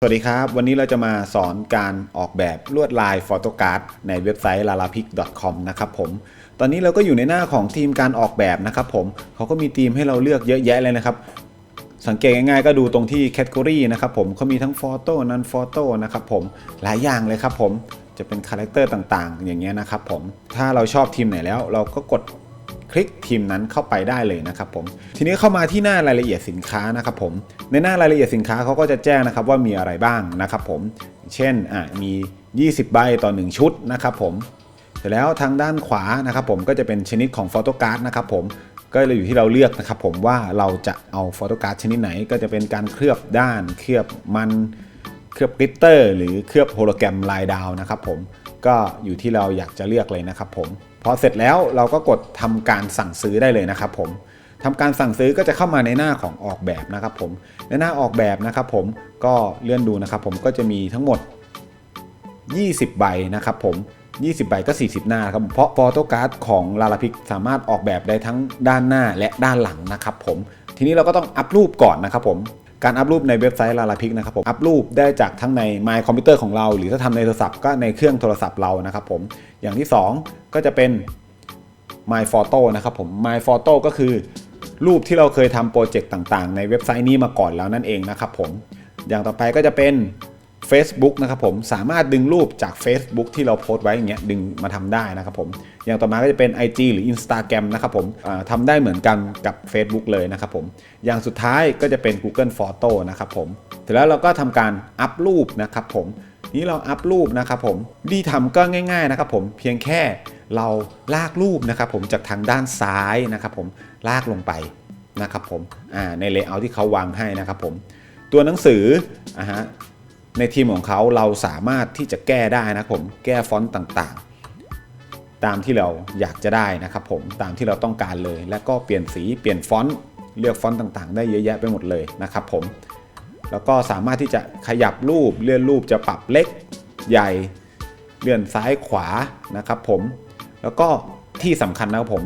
สวัสดีครับ วันนี้เราจะมาสอนการออกแบบลวดลายฟ o โต้การ์ดในเว็บไซต์ lalapic.com นะครับผม ตอนนี้เราก็อยู่ในหน้าของทีมการออกแบบนะครับผมเขาก็มีทีมให้เราเลือกเยอะแยะเลยนะครับ สังเกตง่ายๆก็ดูตรงที่แคตตากรีนะครับผมเขามีทั้งฟ o โต้นันฟ o โต้นะครับผมหลายอย่างเลยครับผมจะเป็นคาแรคเตอร์ต่างๆ อย่างเงี้ยนะครับผมถ้าเราชอบทีมไหนแล้วเราก็กด คลิกทีมนั้นเข้าไปได้เลยนะครับผมทีนี้เข้ามาที่หน้ารายละเอียดสินค้านะครับผมในหน้ารายละเอียดสินค้าเขาก็จะแจ้งนะครับว่ามีอะไรบ้างนะครับผมเช่นอะมี 20 ใบต่อ 1 ชุดนะครับผมเสร็จแล้วทางด้านขวานะครับผมก็จะเป็นชนิดของโฟโต้การ์ดนะครับผมก็เลยอยู่ที่เราเลือกนะครับผมว่าเราจะเอาโฟโต้การ์ดชนิดไหนก็จะเป็นการเคลือบด้านเคลือบมันเคลือบกลิตเตอร์ หรือเคลือบโฮโลแกรมลายดาวนะครับผมก็อยู่ที่เราอยากจะเลือกเลยนะครับผม พอเสร็จแล้วเราก็กดทำการสั่งซื้อได้เลยนะครับผมทำการสั่งซื้อก็จะเข้ามาในหน้าของออกแบบนะครับผมในหน้าออกแบบนะครับผมก็เลื่อนดูนะครับผมก็จะมีทั้งหมด 20 ใบนะครับผม20 ใบก็ 40 หน้าครับเพราะฟ o โตการ์ดของลาลาพิกสามารถออกแบบได้ทั้งด้านหน้าและด้านหลังนะครับผมทีนี้เราก็ต้องอัพรูปก่อนนะครับผม การอัพรูปในเว็บไซต์ลาลาพิกนะครับผมอัพรูปได้จากทั้งใน My Computer ของเรา หรือถ้าทำในโทรศัพท์ก็ในเครื่องโทรศัพท์เรานะครับผมอย่างที่ 2 ก็จะเป็น My Photo นะครับผม My Photo ก็คือ รูปที่เราเคยทำโปรเจกต์ต่างๆ ในเว็บไซต์นี้มาก่อนแล้วนั่นเองนะครับผมอย่างต่อไปก็จะเป็น Facebook นะครับผมสามารถดึงรูปจาก Facebook ที่เราโพสต์ไว้อย่างเงี้ยดึงมาทำได้นะครับผมอย่างต่อมาก็จะเป็น IG หรือ Instagram นะครับผมอ่าทำได้เหมือนกันกับ Facebook เลยนะครับผมอย่างสุดท้ายก็จะเป็น Google Photo นะครับผมเสร็จแล้วเราก็ทำการอัพรูปนะครับผมนี้เราอัพรูปนะครับผมดีทำก็ง่ายๆนะครับผมเพียงแค่เราลากรูปนะครับผมจากทางด้านซ้ายนะครับผมลากลงไปนะครับผมในเลเยอร์ที่เขาวางให้นะครับผมตัวหนังสืออ่าฮะ ในทีมของเขาเราสามารถที่จะแก้ได้นะผมแก้ฟอนต์ต่างๆ ตามที่เราอยากจะได้นะครับผมตามที่เราต้องการเลย และก็เปลี่ยนสีเปลี่ยนฟอนต์เลือกฟอนต์ต่างๆ ได้เยอะแยะไปหมดเลยนะครับผมแล้วก็สามารถที่จะขยับรูปเลื่อนรูปจะปรับเล็กใหญ่เลื่อนซ้ายขวานะครับผมแล้วก็ที่สำคัญนะครับผม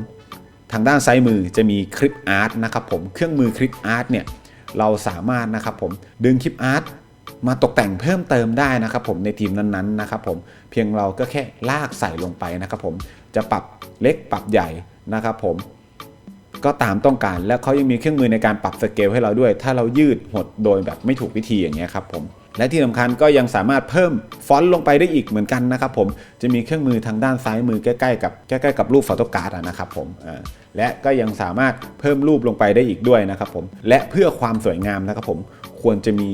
ทางด้านซ้ายมือจะมีคลิปอาร์ตนะครับผมเครื่องมือคลิปอาร์ตเนี่ยเราสามารถนะครับผมดึงคลิปอาร์ต มาตกแต่งเพิ่มเติมได้นะครับผมในทีมนั้นๆนะครับผมเพียงเราก็แค่ลากใส่ลงไปนะครับผมจะปรับเล็กปรับใหญ่นะครับผมก็ตามต้องการและเขายังมีเครื่องมือในการปรับสเกลให้เราด้วย ถ้าเรายืดหดโดยแบบไม่ถูกวิธีอย่างเงี้ยครับผมและที่สำคัญก็ยังสามารถเพิ่มฟอนต์ลงไปได้อีกเหมือนกันนะครับผมจะมีเครื่องมือทางด้านซ้ายมือใกล้ๆกับใกล้ๆกับรูปฟอโตการ์ดนะครับผมและก็ยังสามารถเพิ่มรูปลงไปได้อีกด้วยนะครับผมและเพื่อความสวยงามนะครับผมควรจะมี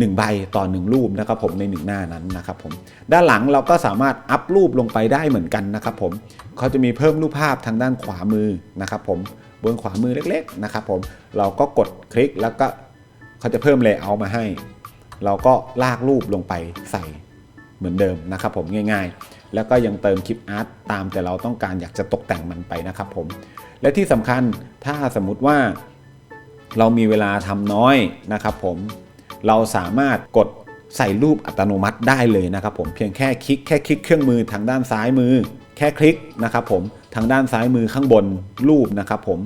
1 ใบต่อ 1 รูปนะครับผมใน 1 หน้านั้นนะครับผมด้านหลังเราก็สามารถอัพรูปลงไปได้เหมือนกันนะครับผมเขาจะมีเพิ่มรูปภาพทางด้านขวามือนะครับผมบนขวามือเล็กๆนะครับผมเราก็กดคลิกแล้วก็เขาจะเพิ่มเลเยอร์มาให้ เราก็ลากรูปลงไปใส่เหมือนเดิมนะครับผมง่ายๆ แล้วก็ยังเติมคลิปอาร์ตตามแต่เราต้องการอยากจะตกแต่งมันไปนะครับผมและที่สำคัญถ้าสมมุติว่าเรามีเวลาทำน้อยนะครับผม เราสามารถกดใส่รูปอัตโนมัติได้เลยนะครับผมเพียงแค่คลิกแค่คลิกเครื่องมือทางด้านซ้ายมือ แค่คลิกนะครับผมทางด้านซ้ายมือข้างบนรูปนะครับผม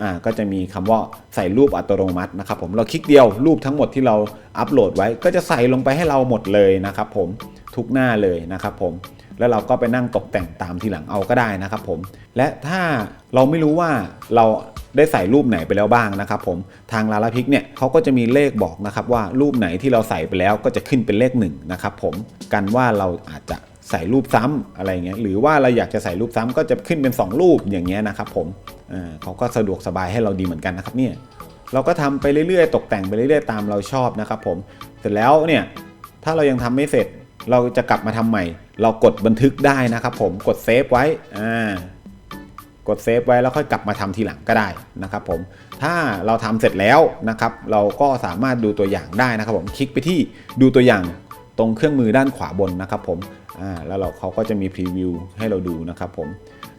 อ่าก็จะมีคำว่าใส่รูปอัตโนมัตินะครับผมเราคลิกเดียวรูปทั้งหมดที่เราอัปโหลดไว้ ก็จะใส่ลงไปให้เราหมดเลยนะครับผมทุกหน้าเลยนะครับผมแล้วเราก็ไปนั่งตกแต่งตามทีหลังเอาก็ได้นะครับผมและถ้าเราไม่รู้ว่าเรา ได้ใส่รูปไหนไปแล้วบ้างนะครับผมทางลาลาพิกเนี่ยเขาก็จะมีเลขบอกนะครับว่ารูปไหนที่เราใส่ไปแล้วก็จะขึ้นเป็นเลขหนึ่งนะครับผมกันว่าเราอาจจะใส่รูปซ้ำอะไรเงี้ยหรือว่าเราอยากจะใส่รูปซ้ำก็จะขึ้นเป็น 2 รูปอย่างเงี้ยนะครับผมอ่าเขาก็สะดวกสบายให้เราดีเหมือนกันนะครับเนี่ยเราก็ทำไปเรื่อยๆ ตกแต่งไปเรื่อยๆ ตามเราชอบนะครับผมเสร็จแล้วเนี่ยถ้าเรายังทำไม่เสร็จเราจะกลับมาทำใหม่ เรากดบันทึกได้นะครับผมกดเซฟไว้อ่า กดเซฟไว้แล้วค่อยกลับมาทำทีหลังก็ได้นะครับผมถ้าเราทำเสร็จแล้วนะครับเราก็สามารถดูตัวอย่างได้นะครับผมคลิกไปที่ดูตัวอย่างตรงเครื่องมือด้านขวาบนนะครับผมอ่าแล้วเราเขาก็จะมีพรีวิวให้เราดูนะครับผม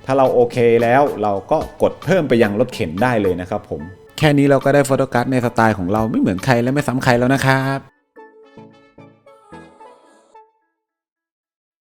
ถ้าเราโอเคแล้วเราก็กดเพิ่มไปยังรถเข็นได้เลยนะครับผมแค่นี้เราก็ได้โฟโต้การ์ดในสไตล์ของเราไม่เหมือนใครและไม่ซ้ำใครแล้วนะครับ